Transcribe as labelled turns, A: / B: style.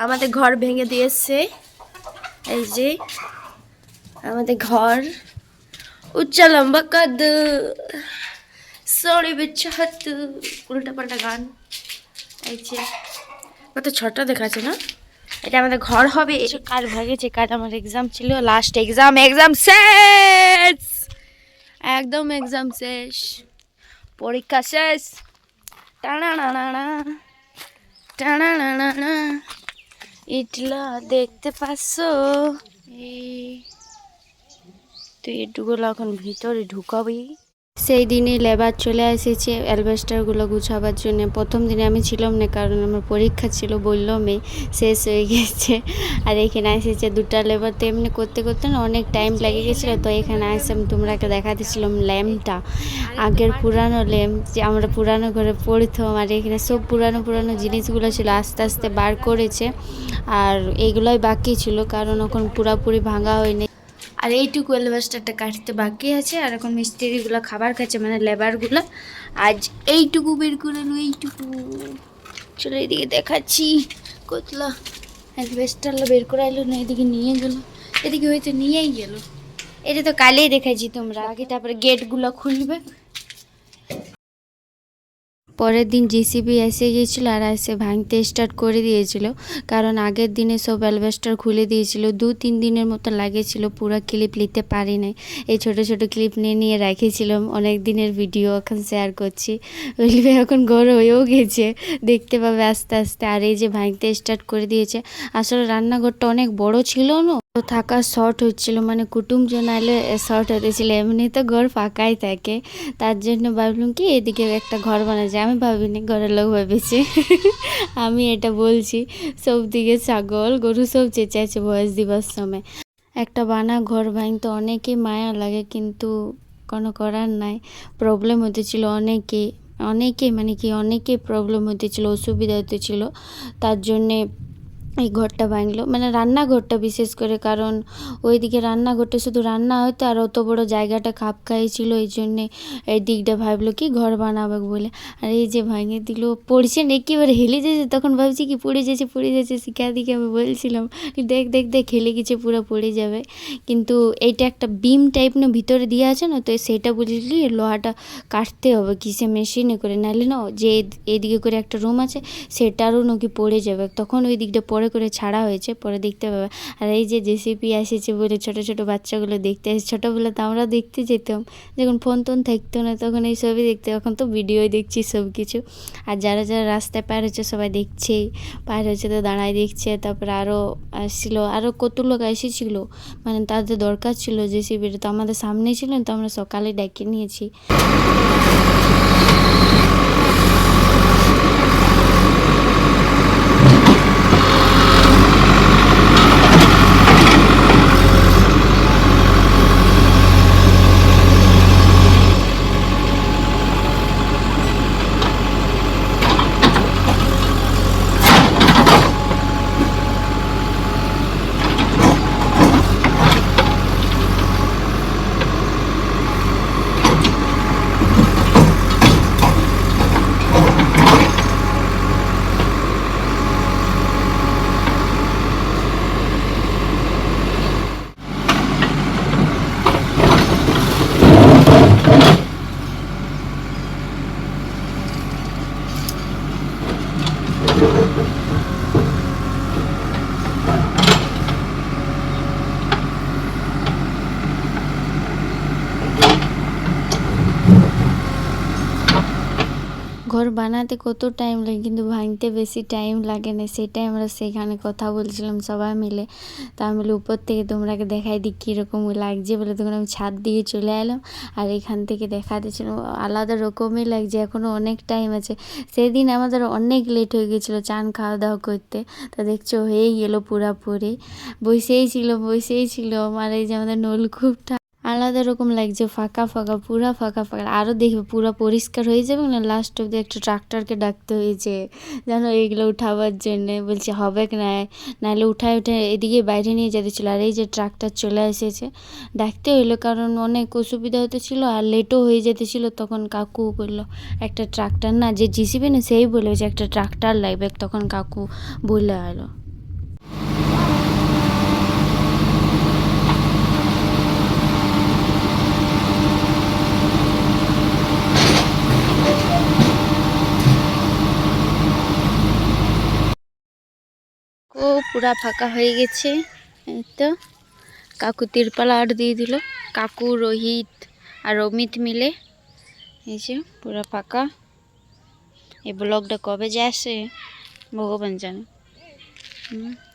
A: আমাদের ঘর ভেঙে দিয়েছে। এই যে আমাদের ঘর। উচ্চা লম্বা কাদ সরি বিচ্ছা হাত। উল্টা পাল্টা গান। এই যে কত ছোট দেখাচ্ছে না? এটা আমাদের ঘর হবে। এসব কার ভেঙেছে কার আমার এক্সাম ছিল। লাস্ট এক্সাম এক্সাম শেষ! একদম এক্সাম শেষ। পরীক্ষা শেষ। টানা টানা না না না ইটলা দেখতে পাচ্ছ? এই তো এটুকুলো এখন ভিতরে ঢুকাবি। সেই দিনে লেবার চলে এসেছে অ্যালবেস্টারগুলো গুছাবার জন্য। প্রথম দিনে আমি ছিলাম না, কারণ আমার পরীক্ষা ছিল বললামই শেষ হয়ে গেছে। আর এখানে এসেছে দুটা লেবার। তো এমনি করতে করতে না অনেক টাইম লেগে গেছিল। তো এখানে এসে আমি তোমরাকে দেখাতেছিলাম ল্যাম্পটা, আগের পুরানো ল্যাম্প যে আমরা পুরানো ঘরে পড়তাম। আর এখানে সব পুরানো পুরানো জিনিসগুলো ছিল, আস্তে আস্তে বার করেছে। আর এইগুলোই বাকি ছিল, কারণ এখন পুরাপুরি ভাঙা হয়নি। আর এইটুকু এলভেস্টারটা কাটতে বাকি আছে। আর এখন মিস্ত্রিগুলো খাবার খাচ্ছে মানে লেবারগুলো আজ এইটুকু বের করে নো, এইটুকু। চলো এদিকে দেখাচ্ছি। কতলা। এলভেস্টারটা বের করে এলো না, এদিকে নিয়ে গেল। এদিকে হয়তো নিয়েই গেল। এটা তো কালেই দেখেছি তোমরা। আগে তারপরে গেটগুলো খুলবে। পরের দিন জিসিবি এসে গিয়েছিল আর এসে ভাঙতে স্টার্ট করে দিয়েছিল। কারণ আগের দিনে সব অ্যালবেস্টার খুলে দিয়েছিল। দু, তিন দিনের মতো লাগেছিল পুরো ক্লিপ নিতে পারি নাই। এই ছোট ছোট ক্লিপ নিয়ে নিয়ে রেখেছিলাম। অনেক দিনের ভিডিও এখন শেয়ার করছি। ওইগুলো এখন ঘর হয়েও গেছে। দেখতে পাবে আস্তে আস্তে। আর এই যে ভাঙতে স্টার্ট করে দিয়েছে, আসলে রান্নাঘরটা অনেক বড় ছিল না? তো থাকা শর্ট হচ্ছিল মানে কুটুম জন আইলে শর্ট হতেছিল এমনি তো ঘর ফাঁকাই থাকে। তার জন্য ভাবলাম কি, এদিকে একটা ঘর বানা যায় আমি ভাবিনি ঘরের লোক ভেবেছে আমি এটা বলছি, সব দিকে ছাগল, গরু সব চেঁচাইছে বয়স দিবার সময়। একটা বানা ঘর ভাঙতে অনেকই মায়া লাগে, কিন্তু কোনো করার নাই। প্রবলেম হতেছিল অনেকে অনেকে মানে কি অনেকে প্রবলেম হতেছিল অসুবিধা হতেছিল তার জন্যে এই ঘরটা ভাঙলো। মানে রান্নাঘরটা বিশেষ করে, কারণ ওইদিকে রান্নাঘরটা শুধু রান্না হতো আর অত বড় জায়গাটা খাপ খাইছিল এই জন্যে এই দিকটা ভাবলো কি ঘর বানাবে বলে। আর এই যে ভাঙে দিল, পড়ছে না, একেবারে হেলে যেছে তখন ভাবছি কি পড়ে যাচ্ছে পড়ে যাচ্ছে শিখা দিকে আমি বলছিলাম দেখ দেখ দেখ, হেলে গেছে, পুরো পড়ে যাবে। কিন্তু এইটা একটা বিম টাইপ না ভিতরে দেওয়া আছে না, তো সেটা বুঝলি লোহাটা কাটতে হবে কিসে মেশিনে করে, নাহলে না, যে এদিকে করে একটা রুম আছে, সেটারও নাকি পড়ে যাবে। তখন ওই দিকটা পরে করে ছাড়া হয়েছে, পরে দেখতে পাবে। আর এই যে জেসিপি এসেছে বলে ছোট ছোট বাচ্চাগুলো দেখতে এসে আসে ছোটোবেলাতে আমরা দেখতে যেতাম। যখন ফোন টোন থাকতো না, তখন এই সবই দেখতে, এখন তো ভিডিওই দেখছি সব কিছু আর যারা যারা রাস্তায় পার হচ্ছে সবাই দেখছেই পার হচ্ছে তো দাঁড়ায় দেখছে। তারপরে আরও আসছিল আরও কত লোক এসেছিল। মানে তাদের দরকার ছিল জেসিপিটা তো আমাদের সামনেই ছিল, তো আমরা সকালে ডেকে নিয়েছি। ঘর বানাতে কত টাইম লাগে, কিন্তু ভাঙতে বেশি টাইম লাগে না। সেটাই আমরা সেখানে কথা বলছিলাম সবাই মিলে। তা আমি বলি, উপর থেকে তোমরাকে দেখাই দিই কীরকম লাগছে বলে তখন আমি ছাদ দিয়ে চলে এলাম। আর এখান থেকে দেখাতেছিলাম আলাদা রকমই লাগছে এখনও অনেক টাইম আছে। সেদিন আমাদের অনেক লেট হয়ে গেছিল চান খাওয়া দাওয়া করতে। তা দেখছ, হয়েই গেলো পুরাপুরি। বসেই ছিল বসেই ছিল। আমার এই যে আমাদের নলকূপটা আলাদা রকম লাগছে, ফাঁকা ফাঁকা, পুরা ফাঁকা ফাঁকা। আরও দেখবে পুরো পরিষ্কার হয়ে যাবে না? লাস্ট অব্দি একটা ট্রাক্টরকে ডাকতে হয়েছে জানো এইগুলো উঠাবার জন্যে। বলছে, হবে না? নাহলে উঠায় উঠে এদিকে বাইরে নিয়ে যেতে ছিল। আর এই যে ট্রাক্টর চলে এসেছে, ডাকতে হইল কারণ অনেক অসুবিধা হতেছিল আর লেটও হয়ে যেতেছিল তখন কাকু বলল, একটা ট্রাক্টর না, যে জিসিবি না, সেই বলে যে একটা ট্রাক্টর লাগবে। তখন কাকু বলে এলো ও পুরা ফাঁকা হয়ে গেছে। তো, কাকু তিরপাল আর দিয়ে দিল। কাকু, রোহিত আর অমিত মিলে এই যে পুরা ফাঁকা। এই ব্লগটা কবে যে আসে, ভগবান জানে। হুম।